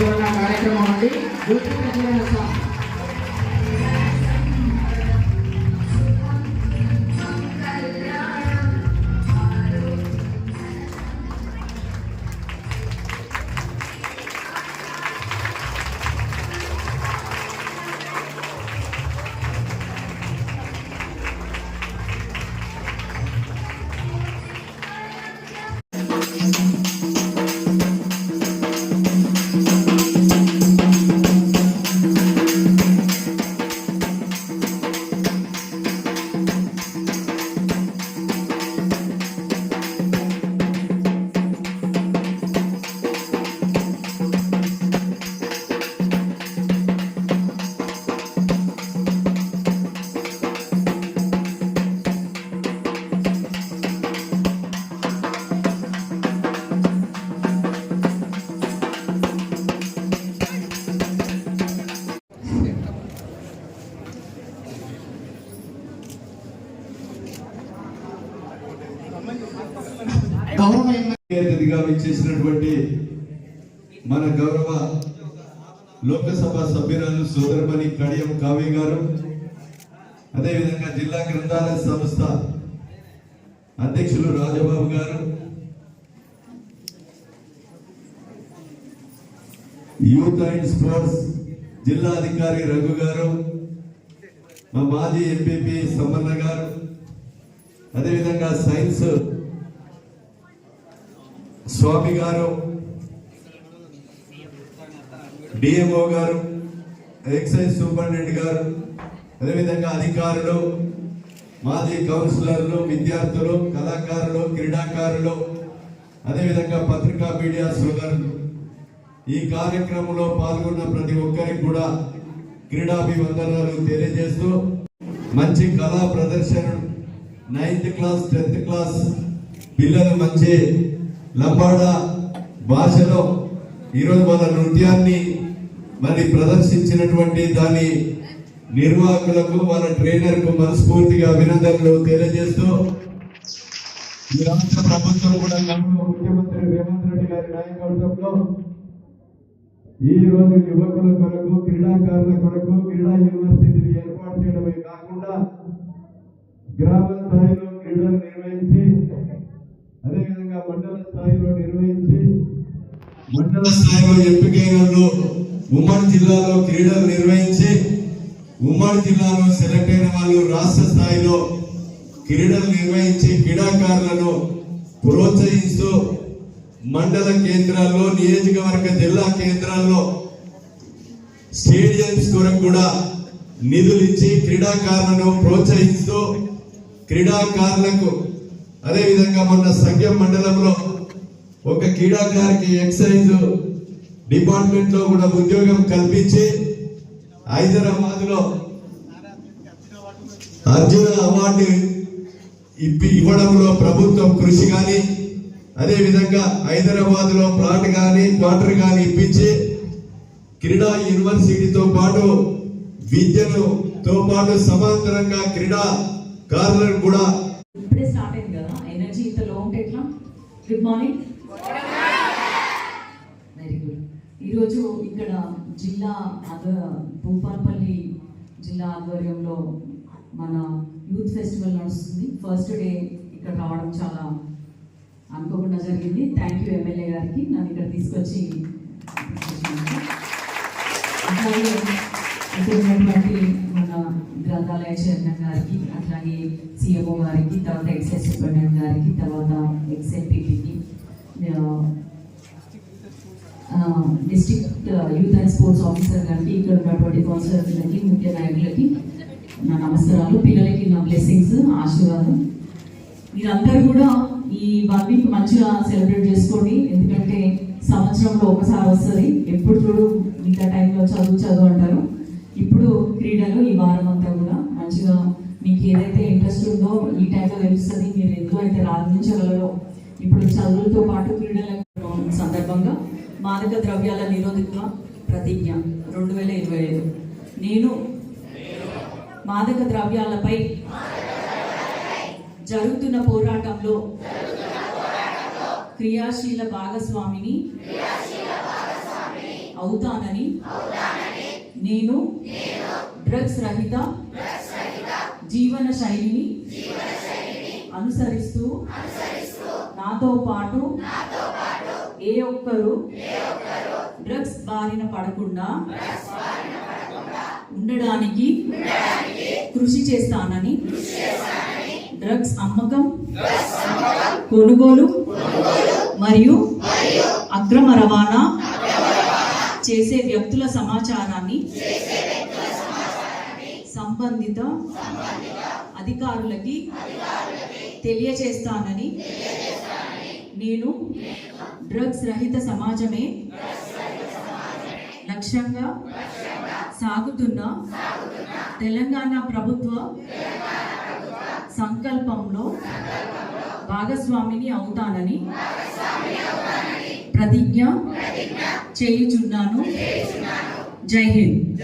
నిర్వహణ కార్యక్రమం అండి గౌరవమైన అతిథిగా మన గౌరవ లోకసభ సభ్యురాలు సోదరమణి కడియం కావ్య గారు అదేవిధంగా జిల్లా గ్రంథాలయ సంస్థ అధ్యక్షులు రాజబాబు గారు యూత్ అండ్ స్పోర్ట్స్ జిల్లా అధికారి రఘు గారు మా మాజీ ఎంపీపీ సమన్న గారు అదేవిధంగా సైన్స్ స్వామి గారు డిఎంఓ గారు ఎక్సైజ్ సూపరింటెండెంట్ గారు అదేవిధంగా అధికారులు మాజీ కౌన్సిలర్లు విద్యార్థులు కళాకారులు క్రీడాకారులు అదేవిధంగా పత్రికా మీడియా సోదరులు. ఈ కార్యక్రమంలో పాల్గొన్న ప్రతి ఒక్కరికి కూడా క్రీడాభివందనాలు తెలియజేస్తూ మంచి కళా ప్రదర్శన నైన్త్ క్లాస్ టెన్త్ క్లాస్ పిల్లలు మంచి లంబాడ భాషలో ఈరోజు మన నృత్యాన్ని మరి ప్రదర్శించినటువంటి దాని నిర్వాహకులకు మన ట్రైనర్కు మనస్ఫూర్తిగా అభినందనలు తెలియజేస్తూ ఈ రాష్ట్ర ప్రభుత్వం కూడా గౌరవ ముఖ్యమంత్రి రేవంత్ రెడ్డి గారి నాయకత్వంలో ఈ రోజు యువకుల కొరకు క్రీడాకారుల కొరకు క్రీడా యూనివర్సిటీలు ఏర్పాటు చేయడమే కాకుండా గ్రామ స్థాయిలో క్రీడలు నిర్వహించి అదేవిధంగా మండల స్థాయిలో నిర్వహించి మండల స్థాయిలో ఎంపికైన ఉమ్మడి జిల్లాలో క్రీడలు నిర్వహించి ఉమ్మడి జిల్లాలో సెలెక్ట్ అయిన వాళ్ళు రాష్ట్ర స్థాయిలో క్రీడలు నిర్వహించి క్రీడాకారులను ప్రోత్సహిస్తూ మండల కేంద్రాల్లో నియోజకవర్గ జిల్లా కేంద్రాల్లో స్టేడియంస్ కొరకు కూడా నిధులు ఇచ్చి క్రీడాకారులను ప్రోత్సహిస్తూ క్రీడాకారులకు అదేవిధంగా మొన్న సంఖ్య మండలంలో ఒక క్రీడాకారికి ఎక్సైజ్ డిపార్ట్మెంట్లో కూడా ఉద్యోగం కల్పించి హైదరాబాద్లో అర్జున అవార్డు ఇప్పి ఇవ్వడంలో ప్రభుత్వం కృషి కానీ అదేవిధంగా హైదరాబాద్లో ప్లాట్ కానీ క్వార్టర్ కానీ ఇప్పించి క్రీడా యూనివర్సిటీతో పాటు విద్యను తో పాటు సమాంతరంగా క్రీడా కారులను కూడా ఇప్పుడే స్టార్ట్ అయింది కదా ఎనర్జీ ఇంత లో ఉంటే ఎట్లా? గుడ్ మార్నింగ్ వెరీ గుడ్ ఈరోజు ఇక్కడ జిల్లా ఆద భూపాల్పల్లి జిల్లా ఆధ్వర్యంలో మన యూత్ ఫెస్టివల్ నడుస్తుంది. ఫస్ట్ డే ఇక్కడ రావడం చాలా అనుకోకుండా జరిగింది. థ్యాంక్ యూ ఎమ్మెల్యే గారికి. నన్ను ఇక్కడ తీసుకొచ్చి అట్లాగే ఉన్నటువంటి మన గ్రంథాలయ చైర్మన్ గారికి అట్లాగే సిఎంఓ గారికి తర్వాత ఎక్సైజ్ సూపరింటెండెంట్ గారికి తర్వాత ఎక్స్ఎల్పీకి district youth and sports officer గారికి ఇక్కడ ఉన్నటువంటి కౌన్సిలర్లకి ముఖ్య నాయకులకి నా నమస్కారాలు. పిల్లలకి నా బ్లెస్సింగ్స్ ఆశీర్వాదం. మీరందరూ కూడా ఈ వన్ వీక్ మంచిగా సెలబ్రేట్ చేసుకోండి. ఎందుకంటే సంవత్సరంలో ఒకసారి వస్తుంది. ఎప్పుడు చూడు మిగతా టైంలో చదువు చదువు అంటారు. ఇప్పుడు క్రీడలు ఈ వారం అంతా కూడా మంచిగా మీకు ఏదైతే ఇంట్రెస్ట్ ఉందో ఈ టైంలో తెలుస్తుంది. మీరు ఎందుకు అయితే రాణించగలరో ఇప్పుడు చదువులతో పాటు క్రీడల సందర్భంగా మాదక ద్రవ్యాల నిరోధక ప్రతిజ్ఞ రెండు వేల ఇరవై ఐదు. నేను మాదక ద్రవ్యాలపై జరుగుతున్న పోరాటంలో క్రియాశీల భాగస్వామిని అవుతానని నేను డ్రగ్స్ రహిత జీవన శైలిని అనుసరిస్తూ నాతో పాటు ఏ ఒక్కరు డ్రగ్స్ బారిన పడకుండా ఉండడానికి కృషి చేస్తానని డ్రగ్స్ అమ్మకం కొనుగోలు మరియు అక్రమ రవాణా చేసే వ్యక్తుల సమాచారాన్ని సంబంధిత అధికారులకి తెలియచేస్తానని నేను డ్రగ్స్ రహిత సమాజమే లక్ష్యంగా సాగుతున్న తెలంగాణ ప్రభుత్వ సంకల్పంలో భాగస్వామిని అవుతానని ప్రతిజ్ఞ చేయుచున్నాను. జై హింద్.